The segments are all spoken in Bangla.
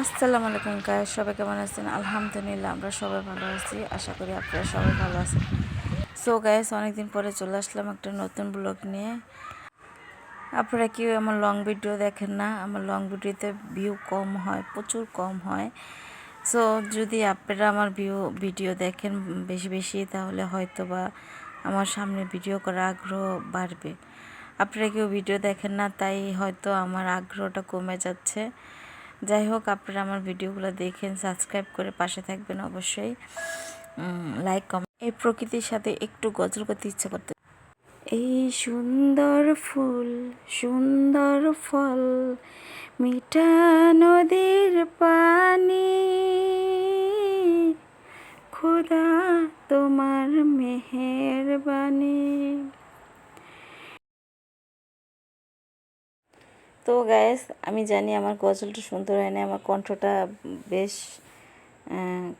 আসসালামু আলাইকুম গায়ে সবাই কেমন আছেন? আলহামদুলিল্লাহ, আমরা সবাই ভালো আছি, আশা করি আপনারা সবাই ভালো আছেন। সো গায়েস অনেকদিন পরে চলে আসলাম একটা নতুন ব্লগ নিয়ে। আপনারা কেউ আমার লং ভিডিও দেখেন না, আমার লং ভিডিওতে ভিউ কম হয়, প্রচুর কম হয়। সো যদি আপনারা আমার ভিউ ভিডিও দেখেন বেশি বেশি, তাহলে হয়তো বা আমার সামনে ভিডিও করার আগ্রহ বাড়বে। আপনারা কেউ ভিডিও দেখেন না, তাই হয়তো আমার আগ্রহটা কমে যাচ্ছে। যাই হোক আপনারা আমার ভিডিওগুলো দেখেন সাবস্ক্রাইব করে পাশে থাকবেন অবশ্যই। লাইক কমেন্ট এই প্রকৃতির সাথে একটু গজল করতে ইচ্ছে করতে। এই সুন্দর ফুল, সুন্দর ফল, মিঠা নদীর পানি, খোদা তোমার মেহেরবানি। তো গ্যাস আমি জানি আমার গজলটা সুন্দর হয় না আমার কণ্ঠটা বেশ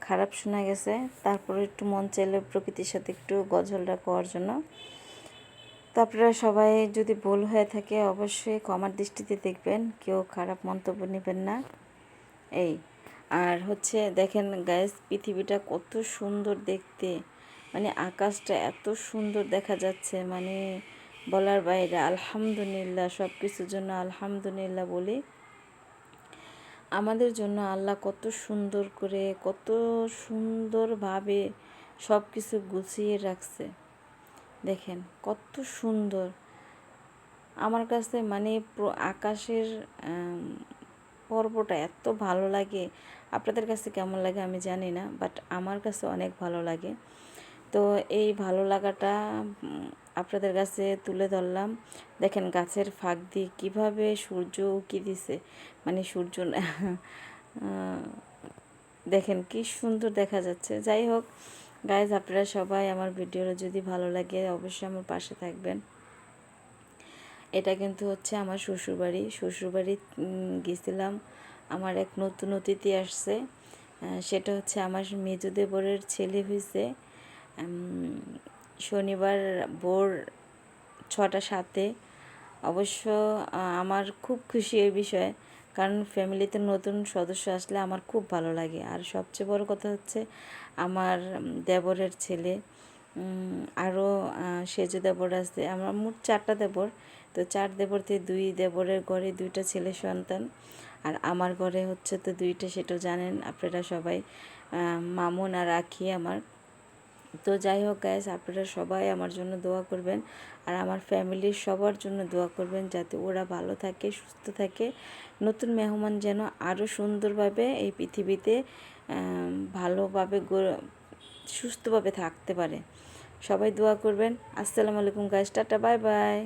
খারাপ শোনা গেছে। তারপরে একটু মন চাইলে প্রকৃতির সাথে একটু গজলটা করার জন্য। তো আপনারা সবাই যদি ভুল হয়ে থাকে অবশ্যই কমার দৃষ্টিতে দেখবেন, কেউ খারাপ মন্তব্য নেবেন না। এই, আর হচ্ছে দেখেন গ্যাস পৃথিবীটা কত সুন্দর দেখতে। মানে আকাশটা এত সুন্দর দেখা যাচ্ছে মানে বলার বাইরে, আলহামদুলিল্লাহ সব কিছুর জন্য আলহামদুলিল্লাহ বলি, আমাদের জন্য আল্লাহ কত সুন্দর করে, কত সুন্দরভাবে সব কিছু গুছিয়ে রাখছে। দেখেন, কত সুন্দর। আমার কাছে মানে আকাশের পর্বটা এত ভালো লাগে। আপনাদের কাছে কেমন লাগে আমি জানি না বাট আমার কাছে অনেক ভালো লাগে। তো এই ভালো লাগাটা আপনাদের কাছে তুলে ধরলাম। দেখেন গাছের ফাঁক দিয়ে কীভাবে সূর্য উকি দিছে মানে সূর্য দেখেন কি সুন্দর দেখা যাচ্ছে। যাই হোক গাইজ আপনারা সবাই আমার ভিডিওটা যদি ভালো লাগে অবশ্যই আমার পাশে থাকবেন। এটা কিন্তু হচ্ছে আমার শ্বশুরবাড়ি। শ্বশুরবাড়ি গেছিলাম, আমার এক নতুন অতিথি আসছে। সেটা হচ্ছে আমার মেজো দেবরের ছেলে হয়েছে শনিবার ভোর ছটা সাতে। অবশ্য আমার খুব খুশি এই বিষয়ে, কারণ ফ্যামিলিতে নতুন সদস্য আসলে আমার খুব ভালো লাগে। আর সবচেয়ে বড় কথা হচ্ছে, আমার দেবরের ছেলে আরও সেজো দেবর আসতে আমার মোট চারটা দেবর, তো চার দেবর থেকে দুই দেবরের ঘরে দুইটা ছেলে সন্তান। আর আমার ঘরে হচ্ছে তো দুইটা, সেটাও জানেন আপনারা সবাই। মামুন আর আখি আমার। তো যাই হোক গ্যাস আপনারা সবাই আমার জন্য দোয়া করবেন আর আমার ফ্যামিলির সবার জন্য দোয়া করবেন যাতে ওরা ভালো থাকে, সুস্থ থাকে। নতুন মেহমান যেন আরও সুন্দরভাবে এই পৃথিবীতে ভালোভাবে সুস্থভাবে থাকতে পারে। সবাই দোয়া করবেন। আসসালামু আলাইকুম গ্যাস টাটা বাই বাই